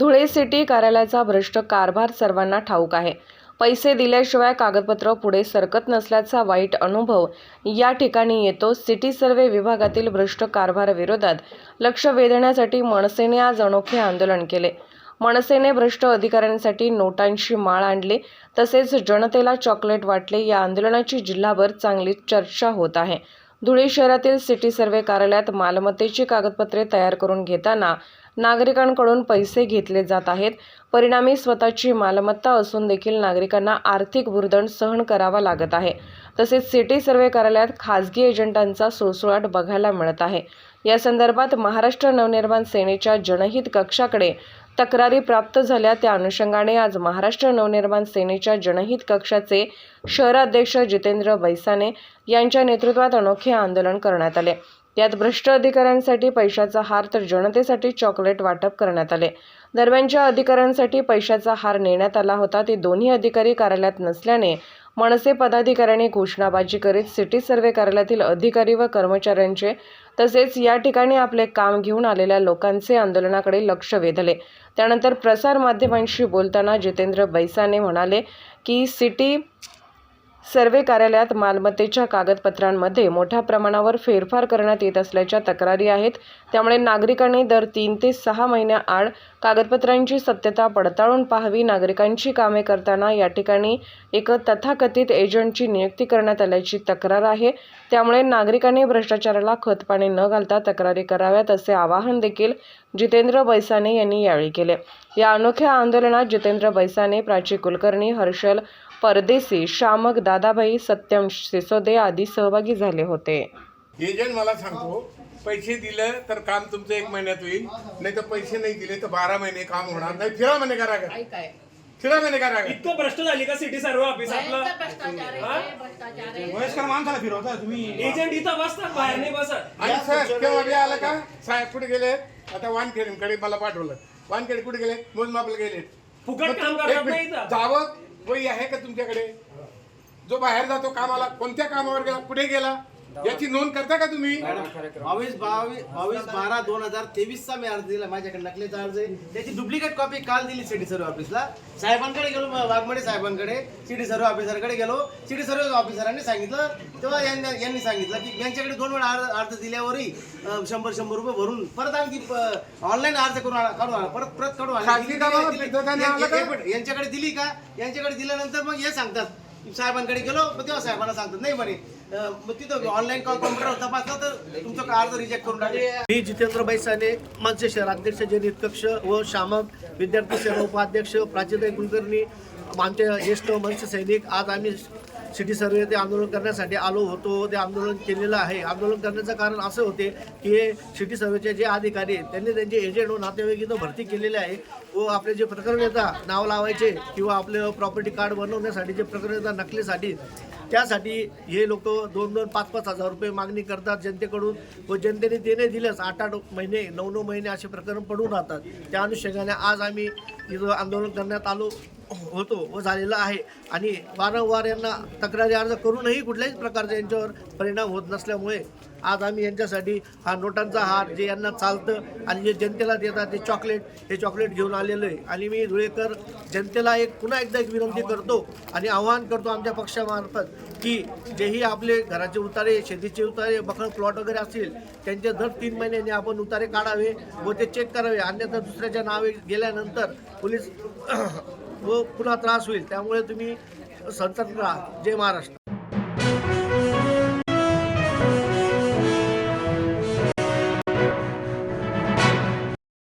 Dhule city कार्यालयाचा भ्रष्ट कारभार सर्वांना ठाऊक आहे. पैसे दिल्याशिवाय कागदपत्र पुढे सरकत नसल्याचा वाईट अनुभव या ठिकाणी येतो. सिटी सर्वे विभागातील भ्रष्ट कारभाराविरोधात लक्ष वेधण्यासाठी मनसेने आज अनोखे आंदोलन केले. मनसेने भ्रष्ट अधिकाऱ्यांसाठी नोटांची माळ आणली. तसेच जनतेला चॉकलेट वाटले. या आंदोलनाची जिल्हाभर चांगली चर्चा होत आहे. धुळे शहरातील सिटी सर्वे कार्यालयात मालमत्तेची कागदपत्रे तयार करून घेताना नागरिकांकडून पैसे घेतले जात आहेत. परिणामी स्वतःची मालमत्ता असून देखील नागरिकांना आर्थिक भुर्दंड सहन करावा लागत आहे. तसेच सिटी सर्वे कार्यालयात खासगी एजंटांचा सुळसुळाट बघायला मिळत आहे. या संदर्भात महाराष्ट्र नवनिर्माण सेनेच्या जनहित कक्षाकडे तक्रारी प्राप्त झाल्या त्या अनुषंगाने आज महाराष्ट्र नवनिर्माण सेनेच्या जनहित कक्षाचे शहराध्यक्ष जितेंद्र बैसाने यांच्या नेतृत्वात अनोखे आंदोलन करण्यात आले. यात भ्रष्ट अधिकाऱ्यांसाठी पैशाचा हार तर जनतेसाठी चॉकलेट वाटप करण्यात आले. दरम्यानच्या अधिकाऱ्यांसाठी पैशाचा हार नेण्यात आला होता. ते दोन्ही अधिकारी कार्यालयात नसल्याने मनसे पदाधिकाऱ्यांनी घोषणाबाजी करीत सिटी सर्वे कार्यालयातील अधिकारी व कर्मचाऱ्यांचे तसेच या ठिकाणी आपले काम घेऊन आलेल्या लोकांचे आंदोलनाकडे लक्ष वेधले. त्यानंतर प्रसारमाध्यमांशी बोलताना जितेंद्र बैसाने म्हणाले की सिटी सर्वे कार्यालयात मालमत्तेच्या कागदपत्रांमध्ये मोठ्या प्रमाणावर फेरफार करण्यात येत असल्याच्या तक्रारी आहेत. त्यामुळे नागरिकांनी दर तीन ते सहा महिन्याआड कागदपत्रांची सत्यता पडताळून पाहावी नागरिकांची कामे करताना या ठिकाणी एक तथाकथित एजंटची नियुक्ती करण्यात आल्याची तक्रार आहे. त्यामुळे नागरिकांनी भ्रष्टाचाराला खतपाणी न घालता तक्रारी कराव्यात असे आवाहन देखील जितेंद्र बैसाने यांनी यावेळी केले. या अनोख्या आंदोलनात जितेंद्र बैसाने प्राची कुलकर्णी हर्षल परदेसी शामक दादाभाई सत्यम सिसोदे आदी सहभागी झाले होते. एजंट मला सांगतो पैसे दिले तर काम तुमचं एक महिन्यात होईल नाही तर पैसे नाही दिले तर बारा महिने काम होणार नाही. फिरा महिने करा का काय काय फिरा महिने करा का इतकं भ्रष्ट झाली का सिटी सर्व ऑफिस आपलं? भ्रष्टाचार आहे, भ्रष्टाचार आहे. वयस्कर माणसाला फिरवता तुम्ही. एजंट इथं बसतात बाहेर नाही बसत. आणि सर केव्हा बी आलं का? साहेब कुठे गेले? आता वानखेडीकडे मला पाठवलं. वानखेडी कुठे गेले? मोजमापला गेले. फुकट काम करतात मिनिट, नाही इथं. जावं. वही आहे का तुमच्याकडे? जो बाहेर जातो कामाला कोणत्या कामावर गेला कुठे गेला? याची नोंद करता का तुम्ही? बावीस बावीस बावीस बारा दोन हजार तेवीस चा मी अर्ज दिला. माझ्याकडे नकलीचा अर्ज आहे. त्याची डुप्लिकेट कॉपी काल दिली सिटी सर्व ऑफिसला साहेबांकडे गेलो वाघमडे साहेबांकडे. सिटी सर्व ऑफिसरकडे गेलो. सिटी सर्व ऑफिसरांनी सांगितलं. तेव्हा यांनी सांगितलं की यांच्याकडे दोन वेळा अर्ज दिल्यावरही शंभर शंभर रुपये भरून परत आणखी ऑनलाईन अर्ज करून काढून आणा. परत परत एक- आलं. यांच्याकडे दिली का? यांच्याकडे दिल्यानंतर मग हे सांगतात. साहेबांकडे गेलो मग तेव्हा साहेबांना सांगतात नाही म्हणे मग तिथं ऑनलाईन कॉम्प्युटर तर तुमचं रिजेक्ट करून टाकले. मी जितेंद्र बैसाने मनसे शहर अध्यक्ष जनित कक्ष व शामक विद्यार्थी सेवा उपाध्यक्ष प्राचीताई कुलकर्णी आमचे ज्येष्ठ मनसे सैनिक आज आम्ही सिटी सर्वे ते आंदोलन करण्यासाठी आलो होतो. ते आंदोलन केलेलं आहे. आंदोलन करण्याचं कारण असं होते की हे सिटी सर्वेचे जे अधिकारी आहेत त्यांनी त्यांचे एजंट व नातेवाईक इथं भरती केलेले आहे व आपले जे प्रकरण येतात नाव लावायचे किंवा आपलं प्रॉपर्टी कार्ड बनवण्यासाठी जे प्रकरण येतात नकलीसाठी त्यासाठी हे लोक दोन दोन पाच पाच हजार रुपये मागणी करतात जनतेकडून. व जनतेने देणे दिलंच. दिल्यास आठ आठ महिने नऊ नऊ महिने असे प्रकरण पडून राहतात. त्या अनुषंगाने आज आम्ही इथं आंदोलन करण्यात आलो. होतो व झालेला आहे. आणि वारंवार यांना तक्रारी अर्ज करूनही कुठल्याही प्रकारचा यांच्यावर परिणाम होत नसल्यामुळे आज आम्ही यांच्यासाठी हा नोटांचा हार जे यांना चालतं आणि जे जनतेला देतात ते चॉकलेट हे चॉकलेट घेऊन आलेलं आहे. आणि मी धुळेकर जनतेला एक पुन्हा एकदा एक विनंती करतो आणि आवाहन करतो आमच्या पक्षामार्फत की जेही आपले घराचे उतारे शेतीचे उतारे बखण प्लॉट वगैरे असतील त्यांचे दर तीन महिन्यांनी आपण उतारे काढावे व ते चेक करावे. अन्यथा दुसऱ्याच्या नावे गेल्यानंतर पोलीस व पुन्हा त्रास होईल त्यामुळे तुम्ही संतत राहा जय महाराष्ट्र.